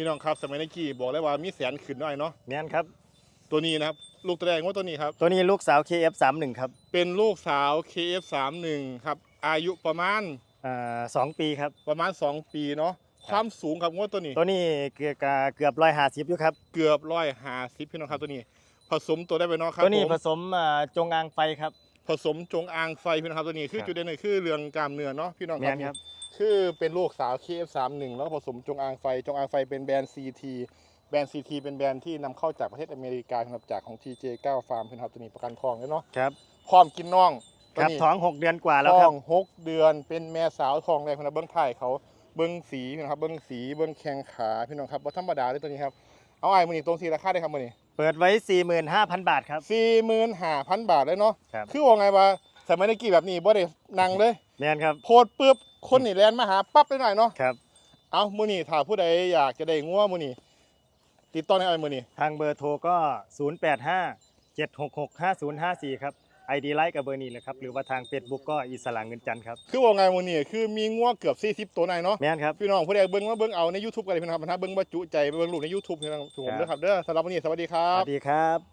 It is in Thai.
พี่น้องครับสมัยนี้กี้บอกเลยว่ามีแสนขึ้นหน่อยเนาะแม่นครับ ตัวนี้นะครับลูกตัวแรกว่าตัวนี้ครับ ตัวนี้ลูกสาว KF31 ครับเป็นลูกสาว KF31 ครับอายุประมาณอ่าสองปีครับ ประมาณ 2 ปีเนาะความสูงครับงวดตัวนี้ ตัวนี้เกือบเกือบร้อยห้าสิบอยู่ครับ เกือบร้อยหาสิบพี่น้องครับตัวนี้ ผสมตัวได้ไปเนาะครับตัวนี้ผมผสมอ่าจงอางไฟครับ ผสมจงอางไฟพี่น้องครับตัวนี้คือครับจุดเด่นหนึ่งคือเรื่องกล้ามเนื้อเนาะพี่น้องคแม่รับน ครับคือเป็นลูกสาว KF31 แล้วก็ผสมจงอางไฟ จงอางไฟเป็นแบรนด์ CT แบรนด์ CT เป็นแบรนด์ที่นำเข้าจากประเทศอเมริกาครับจากของ TJ9 Farm พี่น้องครับตัวนี้ประกันทองเลยเนาะครับพร้อมกินน่องคตัวรับนี้ท้องหกเดือนกว่าแล้วท้คอรับงหกเดือนเป็นแม่สาวทองแรกพี่น้องเบิ้งไทยเขาเบิ้งสีพี่น้องครับเบิ้งสีเบิ้งแข้งขาพี่น้องครับว่าธรรมดาเลยตัวนี้ครับเอาไอ้มือนี่ตรงสีราคาได้ครับมือนี่เปิดไว้ 45,000 บาทครับ สี่หมื่นห้าพันบาทเลยเนาะครับ คือว่าไงวะ สมัยนี้กี่แบบนี้บ่ได้นั่งเลย แม่นครับ โพดปุ๊บคนนี่แลนมาหาปั๊บได้หน่อยเนาะครับ เอามือนี่ถ้าผู้ใดอยากจะได้งัวมือนี่ติดต่อในไอ้มือนี่ทางเบอร์โทรก็ 085 766 5054 ครับ ID ไลค์กับเบอร์นี้เลยครับ หรือว่าทาง Facebook ก็อิสระเงินจันทร์ครับ คือว่าไงมือนี่คือมีงัวเกือบสี่สิบตัวในเนาะแม่นครับ พี่น้องผู้ใดเบิ้งมาเบิ้งเอาใน YouTube กันเลยพี่น้องครับถ้าเบิ้งบ่จุใจไปเบิ้งรูปใน YouTube พี่น้องถูกผมด้วยครับเด้อสำหรับวันนี้สวัสดีครัสบ วัสดีครับ